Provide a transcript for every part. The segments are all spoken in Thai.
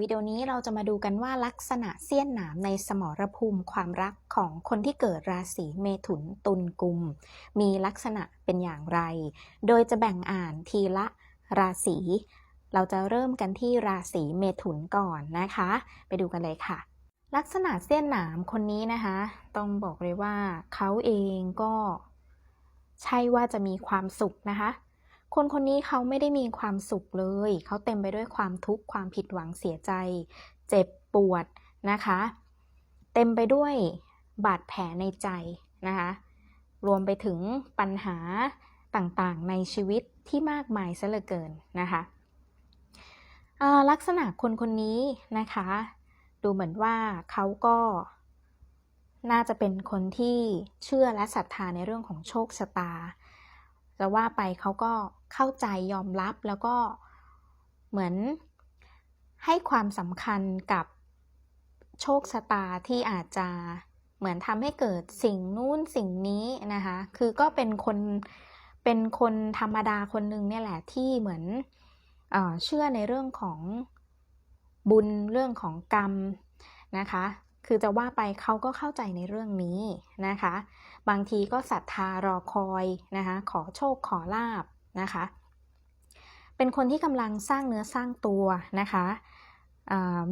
วิดีโอนี้เราจะมาดูกันว่าลักษณะเสี้ยนหนามในสมรภูมิความรักของคนที่เกิดราศีเมถุนตุลกุม มีลักษณะเป็นอย่างไร โดยจะแบ่งอ่านทีละราศีเราจะเริ่มกันที่ราศีเมถุนก่อนนะคะ ไปดูกันเลยค่ะ ลักษณะเสี้ยนหนามคนนี้นะคะ ต้องบอกเลยว่าเขาเองก็ ใช่ว่าจะมีความสุขนะคะ คนคนนี้เขาไม่ได้มีความสุขเลย เขาเต็มไปด้วยความทุกข์ ความผิดหวังเสียใจ เจ็บปวดนะคะ เต็มไปด้วยบาดแผลในใจนะคะ รวมไปถึงปัญหาต่างๆ ในชีวิตที่มากมายซะเหลือเกินนะคะลักษณะคนคนนี้นะคะ ดูเหมือนว่าเขาก็น่าจะเป็นคนที่เชื่อและศรัทธาในเรื่องของโชคชะตา จะว่าไปเขาก็เข้าใจยอมรับแล้วก็เหมือนให้ความสำคัญกับโชคชะตาที่อาจจะเหมือนทำให้เกิดสิ่งนู้นสิ่งนี้นะคะ คือก็เป็นคนเป็นคนธรรมดาคนหนึ่งเนี่ยแหละที่เหมือนเอเชื่อในเรื่องของบุญเรื่องของกรรมนะคะ คือจะว่าไปเขาก็เข้าใจในเรื่องนี้นะคะ บางทีก็ศรัทธารอคอยนะคะขอโชคขอลาบนะคะ เป็นคนที่กำลังสร้างเนื้อสร้างตัวนะคะ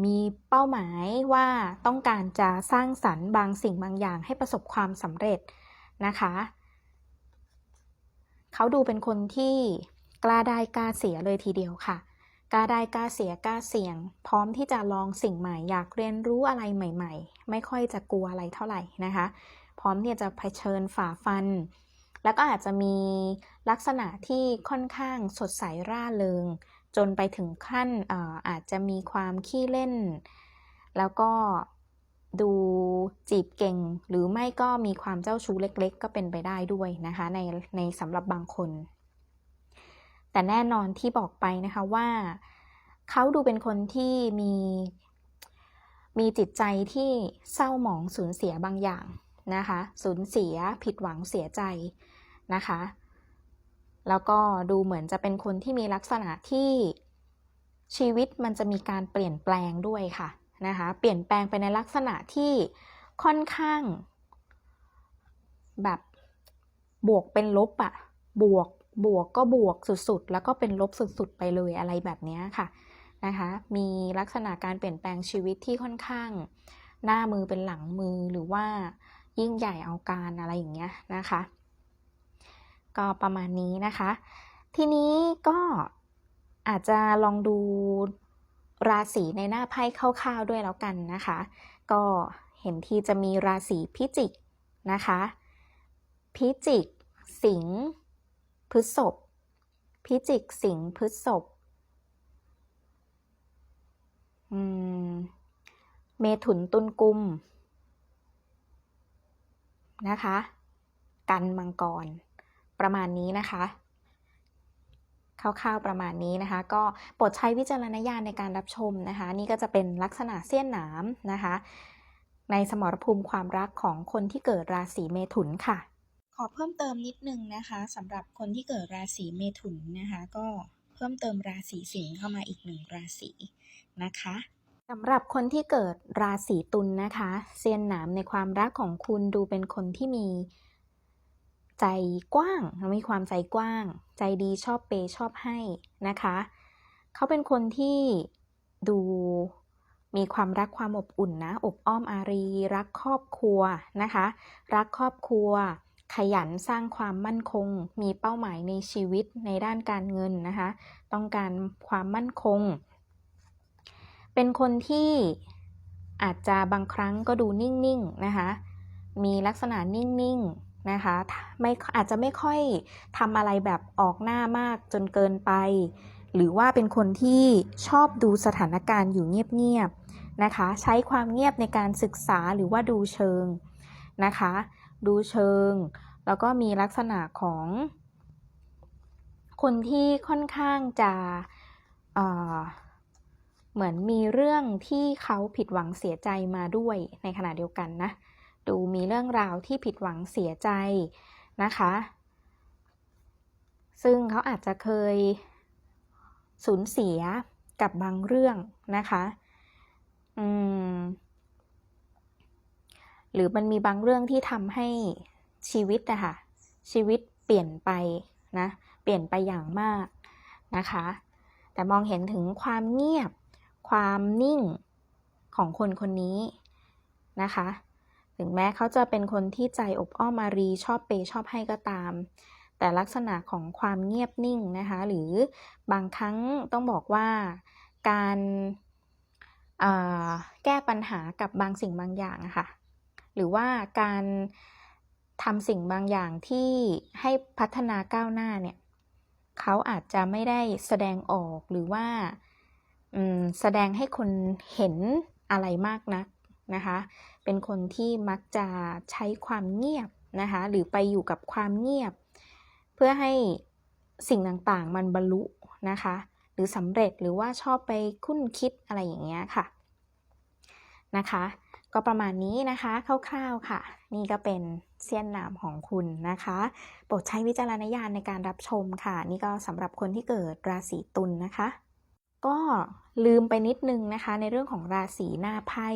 มีเป้าหมายว่าต้องการจะสร้างสรรค์บางสิ่งบางอย่างให้ประสบความสำเร็จนะคะ เขาดูเป็นคนที่กล้าได้กล้าเสียเลยทีเดียวค่ะ กล้าได้กล้าเสียกล้าเสี่ยง พร้อมที่จะลองสิ่งใหม่อยากเรียนรู้อะไรใหม่ ๆ ไม่ค่อยจะกลัวอะไรเท่าไหร่นะคะ พร้อมที่จะเผชิญฝ่าฟัน แล้วก็อาจจะมีลักษณะที่ค่อนข้างสดใสร่าเริง จนไปถึงขั้นอออาจจะมีความขี้เล่น แล้วก็ดูจีบเก่งหรือไม่ก็มีความเจ้าชู้เล็ก ๆ ก็เป็นไปได้ด้วยนะคะในในสำหรับบางคน แต่แน่นอนที่บอกไปนะคะว่าเขาดูเป็นคนที่มีมีจิตใจที่เศร้าหมองสูญเสียบางอย่าง นะคะสูญเสียผิดหวังเสียใจนะคะ แล้วก็ดูเหมือนจะเป็นคนที่มีลักษณะที่ชีวิตมันจะมีการเปลี่ยนแปลงด้วยค่ะนะคะเปลี่ยนแปลงไปในลักษณะที่ค่อนข้าง แบบบวกเป็นลบอะบวกบวกก็บวกสุดๆ แล้วก็เป็นลบสุดๆ ไปเลยอะไรแบบนี้ค่ะนะคะมีลักษณะการเปลี่ยนแปลงชีวิตที่ค่อนข้าง หน้ามือเป็นหลังมือหรือว่า ยิ่งใหญ่เอาการอะไรอย่างเงี้ยนะคะ ก็ประมาณนี้นะคะ ทีนี้ก็อาจจะลองดูราศีในหน้าไพ่คร่าวๆด้วยแล้วกันนะคะ ก็เห็นที่จะมีราศีพิจิกนะคะ พิจิก สิงห์พฤษภพิจิก สิงห์พฤษภเมถุนตุลกุม นะคะ กันมังกร ประมาณนี้นะคะคร่าวๆประมาณนี้นะคะ ก็โปรดใช้วิจารณญาณในการรับชมนะคะ นี่ก็จะเป็นลักษณะเสี้ยนหนามนะคะ ในสมรภูมิความรักของคนที่เกิดราศีเมถุนค่ะ ขอเพิ่มเติมนิดนึงนะคะสำหรับคนที่เกิดราศีเมถุนนะคะ ก็เพิ่มเติมราศีสิงห์เข้ามาอีกหนึ่งราศีนะคะ สำหรับคนที่เกิดราศีตุลนนะคะเซียนหนามในความรักของคุณดูเป็นคนที่มีใจกว้าง มีความใจกว้าง ใจดีชอบเปย์ชอบให้นะคะ เขาเป็นคนที่ดูมีความรักความอบอุ่นนะอบอ้อมอารี รักครอบครัวนะคะ รักครอบครัว ขยันสร้างความมั่นคง มีเป้าหมายในชีวิตในด้านการเงินนะคะ ต้องการความมั่นคง เป็นคนที่อาจจะบางครั้งก็ดูนิ่งๆนะคะ มีลักษณะนิ่งๆนะคะไม่อาจจะไม่ค่อยทำอะไรแบบออกหน้ามากจนเกินไป หรือว่าเป็นคนที่ชอบดูสถานการณ์อยู่เงียบๆนะคะ ใช้ความเงียบในการศึกษาหรือว่าดูเชิงนะคะ ดูเชิง แล้วก็มีลักษณะของคนที่ค่อนข้างจะ เหมือนมีเรื่องที่เขาผิดหวังเสียใจมาด้วยในขณะเดียวกันนะ ดูมีเรื่องราวที่ผิดหวังเสียใจนะคะ ซึ่งเขาอาจจะเคยสูญเสียกับบางเรื่องนะคะอืมหรือมันมีบางเรื่องที่ทำให้ชีวิตอะค่ะชีวิตเปลี่ยนไปนะ เปลี่ยนไปอย่างมากนะคะ แต่มองเห็นถึงความเงียบ ความนิ่งของคนคนนี้นะคะ ถึงแม้เขาจะเป็นคนที่ใจอบอ้อมอารีชอบเปย์ชอบให้ก็ตาม แต่ลักษณะของความเงียบนิ่งนะคะ หรือบางครั้งต้องบอกว่าการแก้ปัญหากับบางสิ่งบางอย่างะค่ะ หรือว่าการทำสิ่งบางอย่างที่ให้พัฒนาก้าวหน้าเนี่ย เขาอาจจะไม่ได้แสดงออกหรือว่า แสดงให้คนเห็นอะไรมากนักนะคะ เป็นคนที่มักจะใช้ความเงียบนะคะ หรือไปอยู่กับความเงียบ เพื่อให้สิ่งต่างๆมันบรรลุนะคะ หรือสำเร็จหรือว่าชอบไปคุ้นคิดอะไรอย่างเงี้ยค่ะนะคะ ก็ประมาณนี้นะคะคร่าวๆค่ะ นี่ก็เป็นเสี้ยนหนามของคุณนะคะ โปรดใช้วิจารณญาณในการรับชมค่ะ นี่ก็สำหรับคนที่เกิดราศีตุลนนะคะ ก็ลืมไปนิดนึงนะคะ ในเรื่องของราศีหน้าไพ่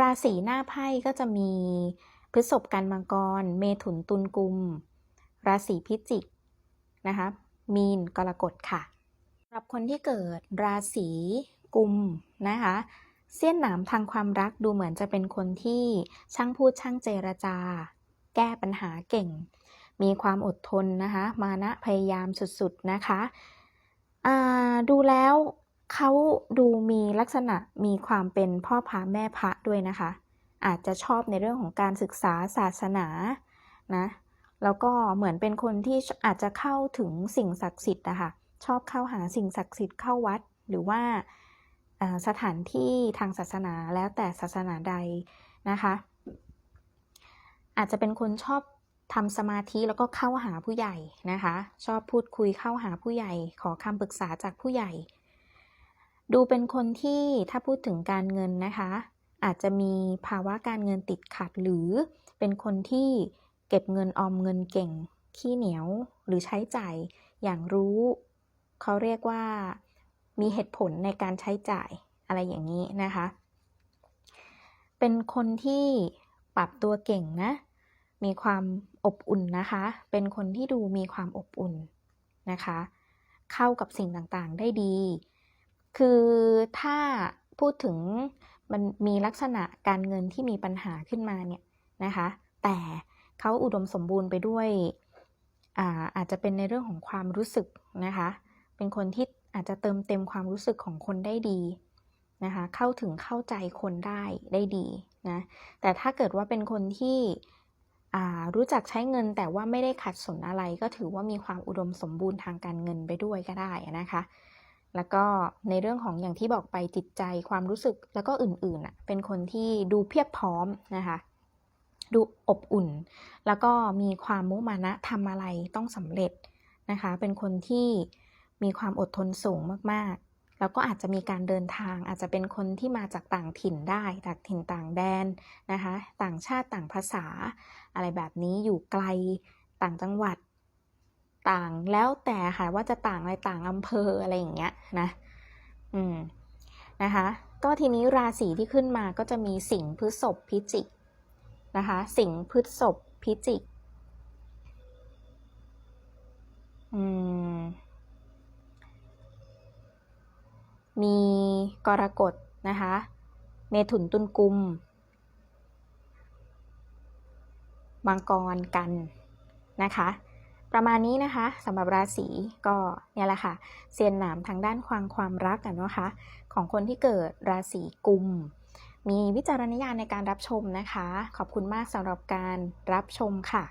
ราศีหน้าไพ่ก็จะมีพฤษภกันมังกร เมถุนตุลกุม ราศีพิจิกนะคะ มีนกรกฎค่ะสำหรับคนที่เกิดราศีกุมนะคะเสี้ยนหนามทางความรักดูเหมือนจะเป็นคนที่ช่างพูดช่างเจรจา แก้ปัญหาเก่ง มีความอดทนนะคะ มานะพยายามสุดๆนะคะ ดูแล้ว เขาดูมีลักษณะมีความเป็นพ่อพระแม่พระด้วยนะคะ อาจจะชอบในเรื่องของการศึกษาศาสนานะแล้วก็เหมือนเป็นคนที่อาจจะเข้าถึงสิ่งศักดิ์สิทธิ์นะคะชอบเข้าหาสิ่งศักดิ์สิทธิ์เข้าวัดหรือว่าสถานที่ทางศาสนาแล้วแต่ศาสนาใดนะคะ อาจจะเป็นคนชอบทำสมาธิแล้วก็เข้าหาผู้ใหญ่นะคะ ชอบพูดคุยเข้าหาผู้ใหญ่ ขอคำปรึกษาจากผู้ใหญ่ ดูเป็นคนที่ถ้าพูดถึงการเงินนะคะ อาจจะมีภาวะการเงินติดขัดหรือเป็นคนที่เก็บเงินออมเงินเก่ง ขี้เหนียวหรือใช้จ่ายอย่างรู้ เขาเรียกว่ามีเหตุผลในการใช้จ่ายอะไรอย่างนี้นะคะ เป็นคนที่ปรับตัวเก่งนะ มีความอบอุ่นนะคะ เป็นคนที่ดูมีความอบอุ่นนะคะ เข้ากับสิ่งต่างๆได้ดี คือถ้าพูดถึงมันมีลักษณะการเงินที่มีปัญหาขึ้นมาเนี่ยนะคะ แต่เขาอุดมสมบูรณ์ไปด้วยอาอาจจะเป็นในเรื่องของความรู้สึกนะคะ เป็นคนที่อาจจะเติมเต็มความรู้สึกของคนได้ดีนะคะ เข้าถึงเข้าใจคนได้ได้ดีนะ แต่ถ้าเกิดว่าเป็นคนที่รู้จักใช้เงินแต่ว่าไม่ได้ขัดสนอะไรก็ถือว่ามีความอุดมสมบูรณ์ทางการเงินไปด้วยก็ได้นะคะ แล้วก็ในเรื่องของอย่างที่บอกไปจิตใจความรู้สึกแล้วก็อื่นๆอะเป็นคนที่ดูเพียบพร้อมนะคะดูอบอุ่น แล้วก็มีความมุมานะทำอะไรต้องสำเร็จนะคะ เป็นคนที่มีความอดทนสูงมากๆ แล้วก็อาจจะมีการเดินทาง อาจจะเป็นคนที่มาจากต่างถิ่นได้จากถิ่นต่างแดนนะคะ ต่างชาติต่างภาษา อะไรแบบนี้อยู่ไกลต่างจังหวัด ต่างแล้วแต่ค่ะว่าจะต่างอะไรต่างอำเภออะไรอย่างเงี้ยนะอืมนะคะก็ทีนี้ราศีที่ขึ้นมาก็จะมีสิงห์พฤษภพิจิกนะคะสิงห์พฤษภพิจิกอืมมีกรกฎนะคะเมถุนตุลกุมมังกรกันนะคะ ประมาณนี้นะคะสำหรับราศีก็เนี่ยแหละค่ะเซียนหนามทางด้านความความรักกันนะคะของคนที่เกิดราศีกุม มีวิจารณญาณในการรับชมนะคะ ขอบคุณมากสำหรับการรับชมค่ะ